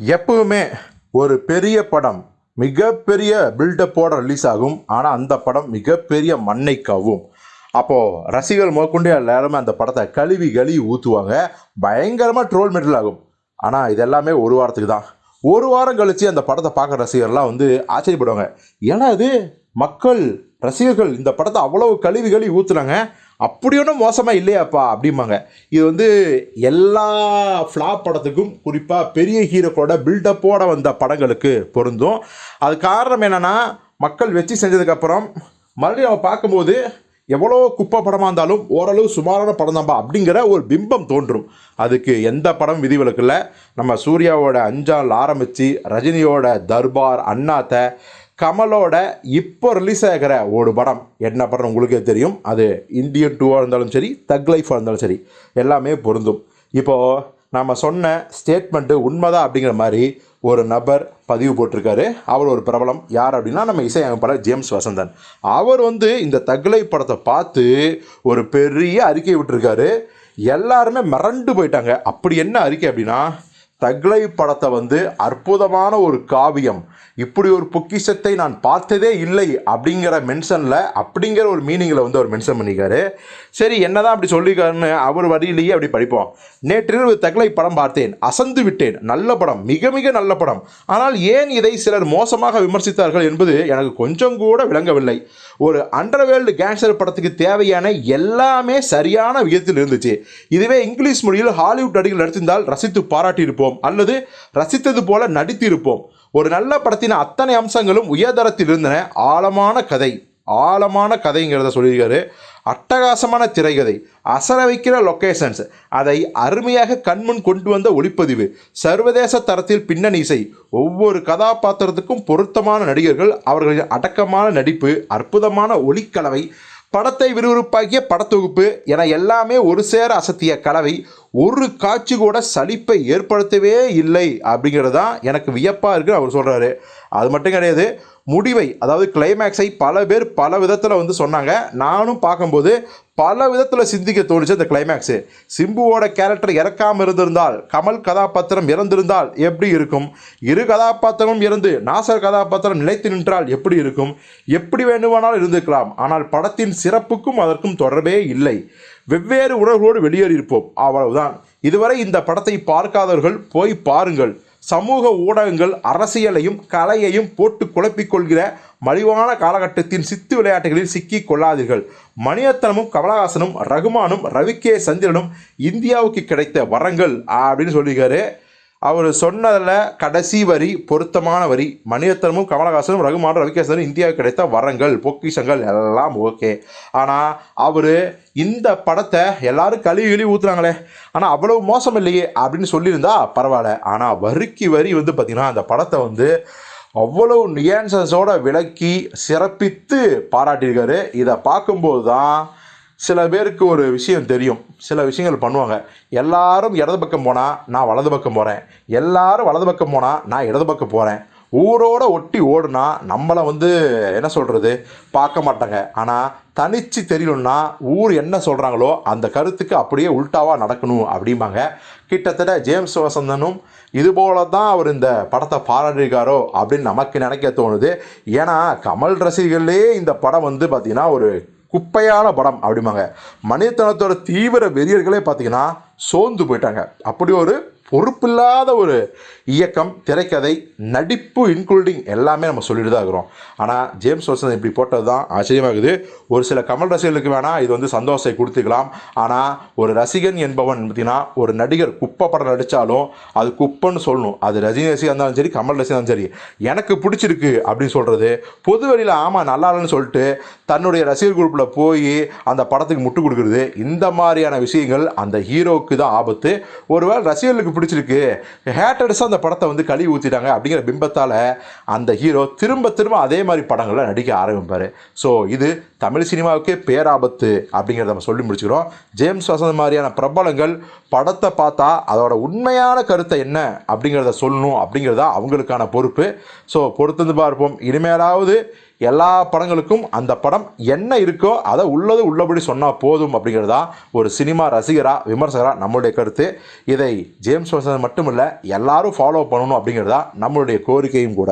எப்பவுமே ஒரு பெரிய படம் மிகப்பெரிய பில்டப்போட ரிலீஸ் ஆகும். ஆனால் அந்த படம் மிகப்பெரிய மண்ணை கவும் அப்போது ரசிகர்கள் முதற்கொண்டு எல்லாருமே அந்த படத்தை கழுவி கழுவி ஊற்றுவாங்க பயங்கரமாக ட்ரோல் மெட்டல் ஆகும். ஆனால் இது எல்லாமே ஒரு வாரத்துக்கு தான். ஒரு வாரம் கழித்து அந்த படத்தை பார்க்குற ரசிகர்லாம் வந்து ஆச்சரியப்படுவாங்க. ஏன்னா இது மக்கள் ரசிகர்கள் இந்த படத்தை அவ்வளவு கழுவி கழுவி ஊற்றுனாங்க அப்படி ஒன்றும் மோசமாக இல்லையாப்பா அப்படிம்பாங்க. இது வந்து எல்லா ஃப்ளாப் படத்துக்கும் குறிப்பாக பெரிய ஹீரோக்களோட பில்டப்போட வந்த படங்களுக்கு பொருந்தும். அது காரணம் என்னென்னா மக்கள் வச்சு செஞ்சதுக்கப்புறம் மறுபடியும் அவன் பார்க்கும்போது எவ்வளோ குப்பை படமாக இருந்தாலும் ஓரளவு சுமாரான படம் தான்ப்பா அப்படிங்கிற ஒரு பிம்பம் தோன்றும். அதுக்கு எந்த படம் விதிவிலக்கு இல்லை. நம்ம சூர்யாவோட அஞ்சால் ஆரம்பித்து ரஜினியோட தர்பார் அண்ணாத்தை கமலோட இப்போ ரிலீஸ் ஆகிற ஒரு படம். என்ன படம் உங்களுக்கே தெரியும். அது இந்தியன் டூவாக இருந்தாலும் சரி தக் லைஃபாக இருந்தாலும் சரி எல்லாமே பொருந்தும். இப்போது நம்ம சொன்ன ஸ்டேட்மெண்ட்டு உண்மைதான் அப்படிங்கிற மாதிரி ஒரு நபர் பதிவு போட்டிருக்காரு. அவர் ஒரு பிரபலம். யார் அப்படின்னா நம்ம இசையமைப்பாளர் ஜேம்ஸ் வசந்தன். அவர் வந்து இந்த தக்லை படத்தை பார்த்து ஒரு பெரிய அறிக்கை விட்டுருக்காரு. எல்லாருமே மிரண்டு போயிட்டாங்க. அப்படி என்ன அறிக்கை அப்படின்னா தக்லை படத்தை வந்து அற்புதமான ஒரு காவியம். இப்படி ஒரு பொக்கிஷத்தை நான் பார்த்ததே இல்லை அப்படிங்கிற மென்ஷனில் அப்படிங்கிற ஒரு மீனிங்கில் வந்து அவர் மென்ஷன் பண்ணிக்காரு சரி என்னதான் அப்படி சொல்லியிருக்காருன்னு அவர் வரியிலேயே அப்படி படிப்போம். நேற்றிரவு தக்லை படம் பார்த்தேன் அசந்து விட்டேன். நல்ல படம் மிக மிக நல்ல படம். ஆனால் ஏன் இதை சிலர் மோசமாக விமர்சித்தார்கள் என்பது எனக்கு கொஞ்சம் கூட விளங்கவில்லை. ஒரு அண்டர்வேல்டு கேங்ஸ்டர் படத்துக்கு தேவையான எல்லாமே சரியான விதத்தில் இருந்துச்சு. இதுவே இங்கிலீஷ் மொழியில் ஹாலிவுட் நடிகர்கள் நடித்திருந்தால் ரசித்து பாராட்டியிருப்போம். அல்லது ரசித்தது போல நடித்திருப்போம். ஒரு நல்ல படத்தின் அத்தனை அம்சங்களும் உயர்தரத்தில் இருந்தன. ஆழமான கதை. ஆழமான கதைங்கிறத சொல்லியிருக்காரு. அட்டகாசமான திரைக்கதை. அசர வைக்கிற லொக்கேஷன்ஸ் அதை அருமையாக கண்முன் கொண்டு வந்த ஒளிப்பதிவு. சர்வதேச தரத்தில் பின்னணி இசை. ஒவ்வொரு கதாபாத்திரத்துக்கும் பொருத்தமான நடிகர்கள். அவர்களின் அடக்கமான நடிப்பு. அற்புதமான ஒளிக்கலவை. படத்தை விறுவிறுப்பாக்கிய படத்தொகுப்பு என எல்லாமே ஒரு சேர அசத்திய கலவை ஒரு காட்சி கூட சலிப்பை ஏற்படுத்தவே இல்லை அப்படிங்கிறது தான் எனக்கு வியப்பாக இருக்குது அவர் சொல்கிறாரு அது மட்டும் கிடையாது முடிவை அதாவது கிளைமேக்ஸை பல பேர் பல விதத்தில் வந்து சொன்னாங்க. நானும் பார்க்கும்போது பல விதத்தில் சிந்திக்க தோணுச்சு அந்த கிளைமேக்ஸு சிம்புவோட கேரக்டர் இறக்காமல் இருந்திருந்தால் கமல் கதாபாத்திரம் இறந்திருந்தால் எப்படி இருக்கும்? இரு கதாபாத்திரமும் இறந்து நாசர் கதாபாத்திரம் நிலைத்து நின்றால் எப்படி இருக்கும்? எப்படி வேண்டுமானாலும் இருந்திருக்கலாம். ஆனால் படத்தின் சிறப்புக்கும் அதற்கும் தொடர்பே இல்லை. வெவ்வேறு உணர்வோடு வெளியேறியிருப்போம். அவ்வளவுதான். இதுவரை இந்த படத்தை பார்க்காதவர்கள் போய் பாருங்கள். சமூக ஊடகங்கள் அரசியலையும் கலையையும் போட்டு குழப்பிக்கொள்கிற மலிவான காலகட்டத்தின் சித்து விளையாட்டுகளில் சிக்கி கொள்ளாதீர்கள். மணியத்தனமும் கமலஹாசனும் ரகுமானும் ரவிகே சந்திரனும் இந்தியாவுக்கு கிடைத்த வரங்கள் அப்படின்னு சொல்லியிருக்காரு. அவர் சொன்னதில் கடைசி வரி பொருத்தமான வரி மணிரத்னமும் கமலஹாசனும் ரகுமான ரவிகேசனும் இந்தியாவுக்கு கிடைத்த வரங்கள் பொக்கிஷங்கள் எல்லாம் ஓகே. ஆனால் அவர் இந்த படத்தை எல்லாரும் கழுவி கழுவி ஊற்றுறாங்களே ஆனால் அவ்வளவு மோசம் இல்லையே அப்படின்னு சொல்லியிருந்தா பரவாயில்ல. ஆனால் வரிக்கு வரி வந்து பார்த்திங்கன்னா அந்த படத்தை வந்து அவ்வளவு நியான்சஸோட விளக்கி சிறப்பித்து பாராட்டியிருக்காரு. இதை பார்க்கும்போது தான் சில பேருக்கு ஒரு விஷயம் தெரியும். சில விஷயங்கள் பண்ணுவாங்க. எல்லாரும் இடது பக்கம் போனால் நான் வலது பக்கம் போகிறேன் எல்லாரும் வலது பக்கம் போனால் நான் இடது பக்கம் போகிறேன் ஊரோட ஒட்டி ஓடுனா நம்மளை வந்து என்ன சொல்கிறது பார்க்க மாட்டாங்க. ஆனால் தனித்து தெரியணும்னா ஊர் என்ன சொல்கிறாங்களோ அந்த கருத்துக்கு அப்படியே உல்ட்டாவாக நடக்கணும் அப்படிம்பாங்க. கிட்டத்தட்ட ஜேம்ஸ் வசந்தனும் இதுபோல தான் அவர் இந்த படத்தை பாராட்டிருக்காரோ அப்படின்னு நமக்கு நினைக்க தோணுது. ஏன்னா கமல் ரசிகர்களே இந்த படம் வந்து பார்த்திங்கன்னா ஒரு குப்பையான படம் அப்படிம்பாங்க. மனிதத்தனத்தோட தீவிர வெறியர்களே பார்த்தீங்கன்னா சோர்ந்து போயிட்டாங்க. அப்படி ஒரு பொறுப்பில்லாத ஒரு இயக்கம் திரைக்கதை நடிப்பு இன்க்ளூடிங் எல்லாமே நம்ம சொல்லிட்டு தான் இருக்கிறோம். ஆனால் ஜேம்ஸ் வசந்த் இப்படி போட்டது தான் ஆச்சரியமாகுது. ஒரு சில கமல் ரசிகர்களுக்கு வேணால் இது வந்து சந்தோஷத்தை கொடுத்துக்கலாம். ஆனால் ஒரு ரசிகன் என்பவன் பார்த்தீங்கன்னா ஒரு நடிகர் குப்பை படம் நடித்தாலும் அது குப்பைன்னு சொல்லணும். அது ரஜினி ரசிகா இருந்தாலும் சரி கமல் ரசிகா இருந்தாலும் சரி. எனக்கு பிடிச்சிருக்கு அப்படின்னு சொல்கிறது பொது ஆமாம் நல்லா இல்லைன்னு சொல்லிட்டு தன்னுடைய ரசிகர் குரூப்பில் போய் அந்த படத்துக்கு முட்டு கொடுக்குறது. இந்த மாதிரியான விஷயங்கள் அந்த ஹீரோவுக்கு தான் ஆபத்து. ஒருவேளை ரசிகர்களுக்கு பிடிச்சிருக்கு. ஹேட்டர்ஸாக அந்த படத்தை வந்து கழுவி ஊற்றிட்டாங்க அப்படிங்கிற பிம்பத்தால் அந்த ஹீரோ திரும்ப திரும்ப அதே மாதிரி படங்களில் நடிக்க ஆரம்பிப்பார். ஸோ இது தமிழ் சினிமாவுக்கே பேராபத்து அப்படிங்கிறத நம்ம சொல்லி முடிச்சுக்கிறோம். ஜேம்ஸ் வசந்த் மாதிரியான பிரபலங்கள் படத்தை பார்த்தா அதோட உண்மையான கருத்தை என்ன அப்படிங்கிறத சொல்லணும் அப்படிங்கிறதா அவங்களுக்கான பொறுப்பு. ஸோ பொறுத்திருந்து பார்ப்போம். இனிமேலாவது எல்லா படங்களுக்கும் அந்த படம் என்ன இருக்கோ அதை உள்ளது உள்ளபடி சொன்னால் போதும் அப்படிங்கிறது தான் ஒரு சினிமா ரசிகராக விமர்சகராக நம்மளுடைய கருத்து. இதை ஜேம்ஸ் வசந்த் மட்டுமில்லை எல்லாரும் ஃபாலோ பண்ணணும் அப்படிங்கிறது தான் நம்மளுடைய கோரிக்கையும் கூட.